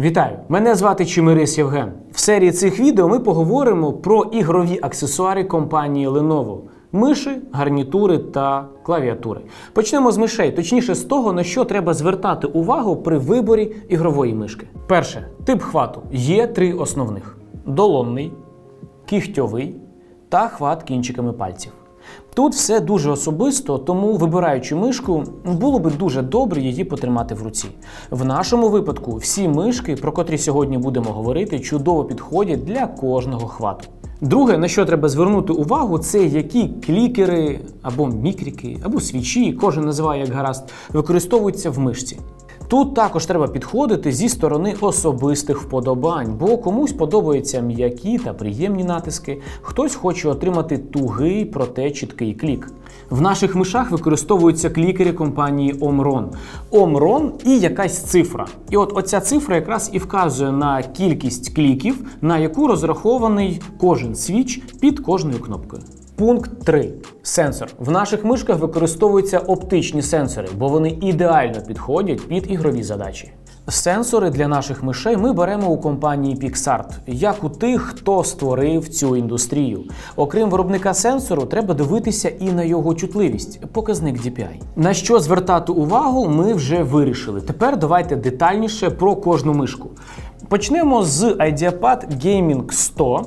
Вітаю! Мене звати Чимирис Євген. В серії цих відео ми поговоримо про ігрові аксесуари компанії Lenovo. Миші, гарнітури та клавіатури. Почнемо з мишей, точніше з того, на що треба звертати увагу при виборі ігрової мишки. Перше, тип хвату. Є три основних: долонний, кігтьовий та хват кінчиками пальців. Тут все дуже особисто, тому вибираючи мишку, було би дуже добре її потримати в руці. В нашому випадку всі мишки, про котрі сьогодні будемо говорити, чудово підходять для кожного хвату. Друге, на що треба звернути увагу, це які клікери або мікрики, або свічі, кожен називає як гаразд, використовуються в мишці. Тут також треба підходити зі сторони особистих вподобань, бо комусь подобаються м'які та приємні натиски, хтось хоче отримати тугий, проте чіткий клік. В наших мишах використовуються клікери компанії Omron. Omron і якась цифра. І от оця цифра якраз і вказує на кількість кліків, на яку розрахований кожен свіч під кожною кнопкою. Пункт 3. Сенсор. В наших мишках використовуються оптичні сенсори, бо вони ідеально підходять під ігрові задачі. Сенсори для наших мишей ми беремо у компанії PixArt, як у тих, хто створив цю індустрію. Окрім виробника сенсору, треба дивитися і на його чутливість, показник DPI. На що звертати увагу, ми вже вирішили. Тепер давайте детальніше про кожну мишку. Почнемо з IdeaPad Gaming 100.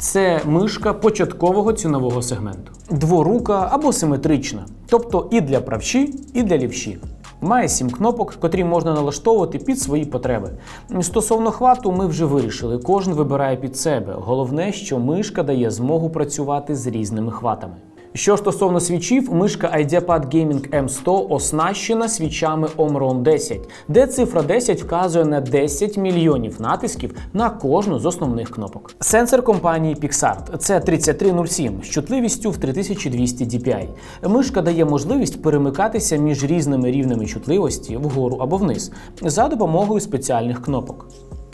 Це мишка початкового цінового сегменту. Дворука або симетрична, тобто і для правші, і для лівші. Має сім кнопок, котрі можна налаштовувати під свої потреби. Стосовно хвату, ми вже вирішили, кожен вибирає під себе. Головне, що мишка дає змогу працювати з різними хватами. Що стосовно свічів, мишка IdeaPad Gaming M100 оснащена свічами Omron 10, де цифра 10 вказує на 10 мільйонів натисків на кожну з основних кнопок. Сенсор компанії PixArt це 3307 з чутливістю в 3200 DPI. Мишка дає можливість перемикатися між різними рівнями чутливості вгору або вниз за допомогою спеціальних кнопок.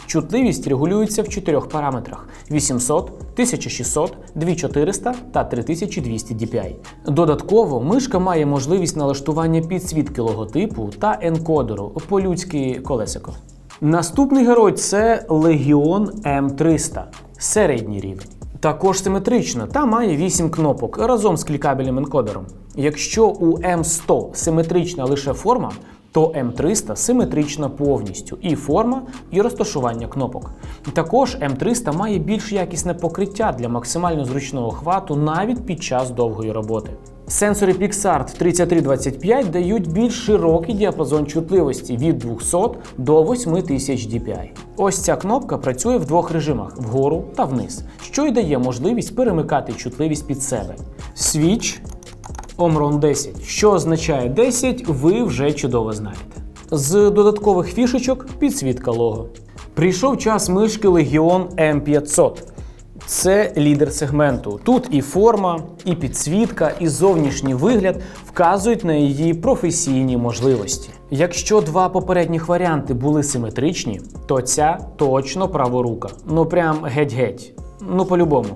Чутливість регулюється в чотирьох параметрах: 800, 1600, 2400 та 3200 DPI. Додатково мишка має можливість налаштування підсвітки логотипу та енкодеру по-людськи колесико. Наступний герой це Legion M300, середній рівень. Також симетрична та має 8 кнопок разом з клікабельним енкодером. Якщо у M100 симетрична лише форма, то М300 симетрична повністю і форма, і розташування кнопок. Також М300 має більш якісне покриття для максимально зручного хвату навіть під час довгої роботи. Сенсори PixArt 3325 дають більш широкий діапазон чутливості від 200 до 8000 DPI. Ось ця кнопка працює в двох режимах вгору та вниз, що й дає можливість перемикати чутливість під себе. Switch Omron 10. Що означає 10, ви вже чудово знаєте. З додаткових фішечок підсвітка лого. Прийшов час мишки Legion M500. Це лідер сегменту. Тут і форма, і підсвітка, і зовнішній вигляд вказують на її професійні можливості. Якщо два попередніх варіанти були симетричні, то ця точно праворука. Ну прям геть-геть. Ну по-любому.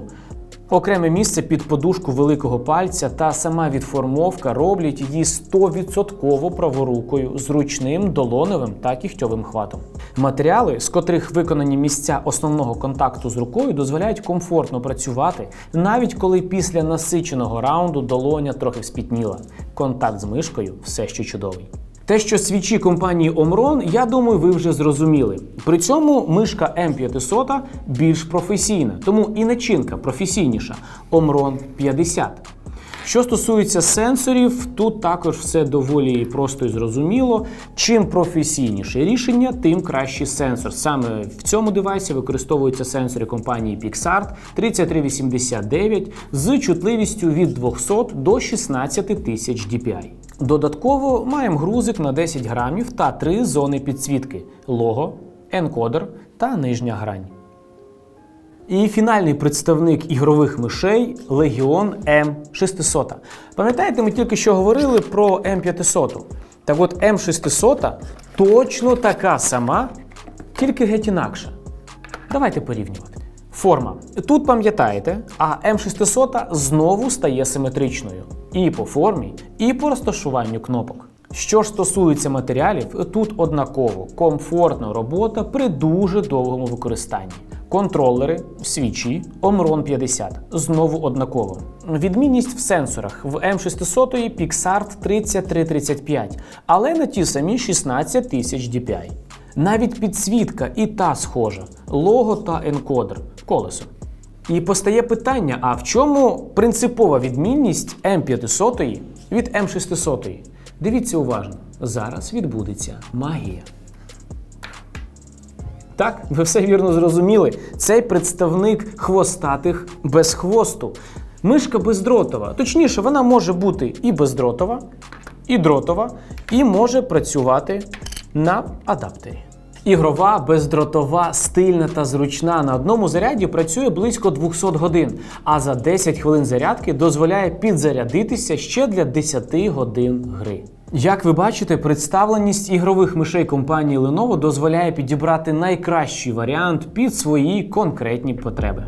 Окреме місце під подушку великого пальця та сама відформовка роблять її 100% праворукою з ручним долоневим та кігтьовим хватом. Матеріали, з котрих виконані місця основного контакту з рукою, дозволяють комфортно працювати, навіть коли після насиченого раунду долоня трохи вспітніла. Контакт з мишкою все ще чудовий. Те, що свічі компанії Omron, я думаю, ви вже зрозуміли. При цьому мишка M500 більш професійна, тому і начинка професійніша Omron 50. Що стосується сенсорів, тут також все доволі просто і зрозуміло. Чим професійніше рішення, тим кращий сенсор. Саме в цьому девайсі використовуються сенсори компанії PixArt 3389 з чутливістю від 200 до 16 тисяч DPI. Додатково маємо грузик на 10 грамів та три зони підсвітки: лого, енкодер та нижня грань. І фінальний представник ігрових мишей Legion M600. Пам'ятаєте, ми тільки що говорили про M500. Так от M600 точно така сама, тільки геть інакша. Давайте порівнювати. Форма. Тут пам'ятаєте, а М600 знову стає симетричною. І по формі, і по розташуванню кнопок. Що ж стосується матеріалів, тут однаково комфортна робота при дуже довгому використанні. Контролери, свічі, Omron 50 знову однаково. Відмінність в сенсорах в М600 PixArt 3335, але на ті самі 16 тисяч DPI. Навіть підсвітка і та схожа, лого та енкодер, колесо. І постає питання: а в чому принципова відмінність М500 від М600? Дивіться уважно, зараз відбудеться магія. Так, ви все вірно зрозуміли. Цей представник хвостатих без хвосту. Мишка бездротова. Точніше, вона може бути і бездротова, і дротова, і може працювати на адаптері. Ігрова, бездротова, стильна та зручна на одному заряді працює близько 200 годин, а за 10 хвилин зарядки дозволяє підзарядитися ще для 10 годин гри. Як ви бачите, представленість ігрових мишей компанії Lenovo дозволяє підібрати найкращий варіант під свої конкретні потреби.